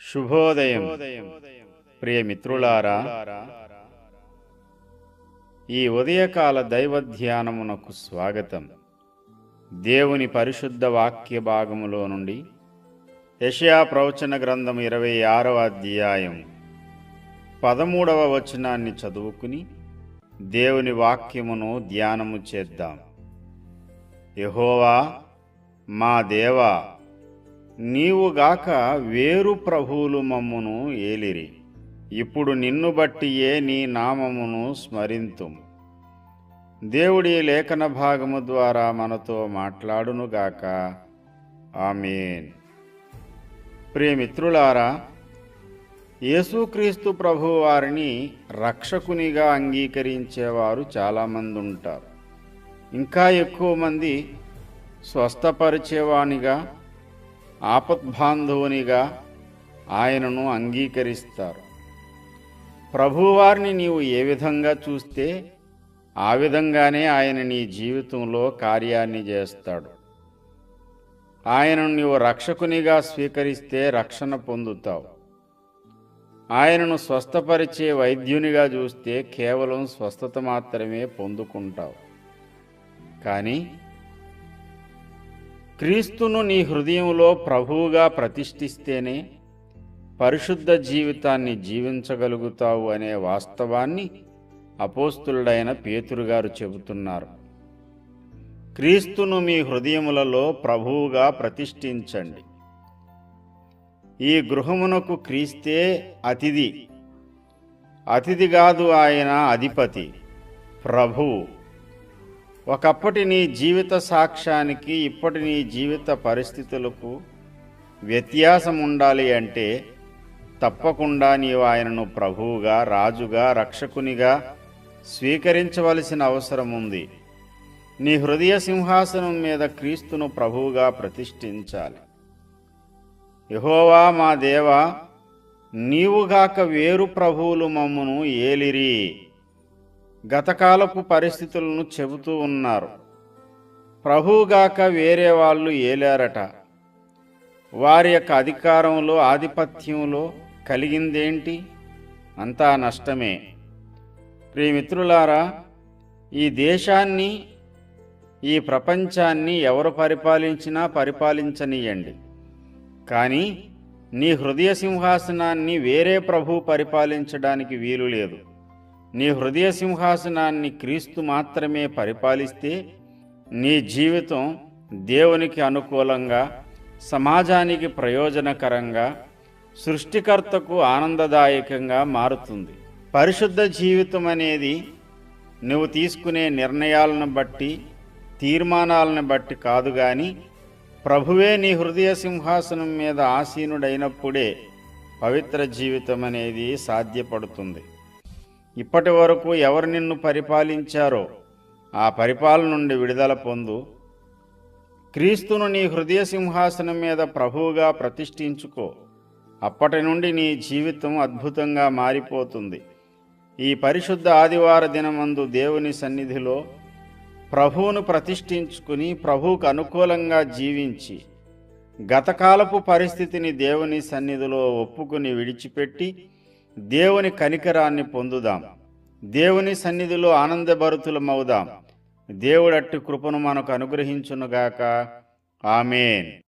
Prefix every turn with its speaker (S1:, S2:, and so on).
S1: శుభోదయం. ప్రియ మిత్రులారా ఈ ఉదయకాల దైవ ధ్యానమునకు స్వాగతం. దేవుని పరిశుద్ధ వాక్య భాగములో నుండి యషయా ప్రవచన గ్రంథం ఇరవై ఆరవ అధ్యాయం పదమూడవ వచనాన్ని చదువుకుని దేవుని వాక్యమును ధ్యానము చేద్దాం. యహోవా మా దేవా నీవుగాక వేరు ప్రభువులు మమ్మును ఏలిరి. ఇప్పుడు నిన్ను బట్టియే నీ నామమును స్మరింతు. దేవుడి లేఖన భాగము ద్వారా మనతో మాట్లాడునుగాక ఆమెన్. ప్రియమిత్రులారా యేసుక్రీస్తు ప్రభువారిని రక్షకునిగా అంగీకరించేవారు చాలామంది ఉంటారు ఇంకా ఎక్కువ మంది స్వస్థపరిచేవానిగా ఆపద్బాంధవునిగా ఆయనను అంగీకరిస్తారు. ప్రభువారిని నీవు ఏ విధంగా చూస్తే ఆ విధంగానే ఆయన నీ జీవితంలో కార్యాన్ని చేస్తాడు. ఆయనను నీవు రక్షకునిగా స్వీకరిస్తే రక్షణ పొందుతావు. ఆయనను స్వస్థపరిచే వైద్యునిగా చూస్తే కేవలం స్వస్థత మాత్రమే పొందుకుంటావు. కానీ క్రీస్తును నీ హృదయంలో ప్రభువుగా ప్రతిష్ఠిస్తేనే పరిశుద్ధ జీవితాన్ని జీవించగలుగుతావు అనే వాస్తవాన్ని అపోస్తులుడైన పేతురుగారు చెబుతున్నారు. క్రీస్తును మీ హృదయములలో ప్రభువుగా ప్రతిష్ఠించండి. ఈ గృహమునకు క్రీస్తే అతిథి. అతిథి కాదు ఆయన అధిపతి ప్రభువు. ఒకప్పటి నీ జీవిత సాక్ష్యానికి ఇప్పటి నీ జీవిత పరిస్థితులకు వ్యత్యాసం ఉండాలి అంటే తప్పకుండా నీవు ఆయనను ప్రభువుగా రాజుగా రక్షకునిగా స్వీకరించవలసిన అవసరం ఉంది నీ హృదయ సింహాసనం మీద క్రీస్తును ప్రభువుగా ప్రతిష్ఠించాలి. యహోవా మా దేవా నీవుగాక వేరు ప్రభువులు మమ్మును ఏలిరి. గతకాలపు పరిస్థితులను చెబుతూ ఉన్నారు. ప్రభువుగాక వేరే వాళ్ళు ఏలారట? వారి యొక్క అధికారంలో ఆధిపత్యంలో కలిగిందేంటి? అంతా నష్టమే. ప్రియమిత్రులారా ఈ దేశాన్ని ఈ ప్రపంచాన్ని ఎవరు పరిపాలించినా పరిపాలించనీయండి. కానీ నీ హృదయ సింహాసనాన్ని వేరే ప్రభు పరిపాలించడానికి వీలు లేదు. నీ హృదయ సింహాసనాన్ని క్రీస్తు మాత్రమే పరిపాలిస్తే నీ జీవితం దేవునికి అనుకూలంగా సమాజానికి ప్రయోజనకరంగా సృష్టికర్తకు ఆనందదాయకంగా మారుతుంది. పరిశుద్ధ జీవితం అనేది నువ్వు తీసుకునే నిర్ణయాలను బట్టి తీర్మానాలను బట్టి కాదు గాని ప్రభువే నీ హృదయ సింహాసనం మీద ఆసీనుడైనప్పుడే పవిత్ర జీవితం అనేది సాధ్యపడుతుంది. ఇప్పటి వరకు ఎవరు నిన్ను పరిపాలించారో ఆ పరిపాలన నుండి విడుదల పొందు. క్రీస్తును నీ హృదయ సింహాసనం మీద ప్రభువుగా ప్రతిష్ఠించుకో. అప్పటి నుండి నీ జీవితం అద్భుతంగా మారిపోతుంది. ఈ పరిశుద్ధ ఆదివార దినమందు దేవుని సన్నిధిలో ప్రభువును ప్రతిష్ఠించుకుని ప్రభువుకు అనుకూలంగా జీవించి గతకాలపు పరిస్థితిని దేవుని సన్నిధిలో ఒప్పుకుని విడిచిపెట్టి దేవుని కనికరాన్ని పొందుదాం. దేవుని సన్నిధిలో ఆనందభరుతులమవుదాం. దేవుడట్టి కృపను మనకు అనుగ్రహించునుగాక. ఆమెన్.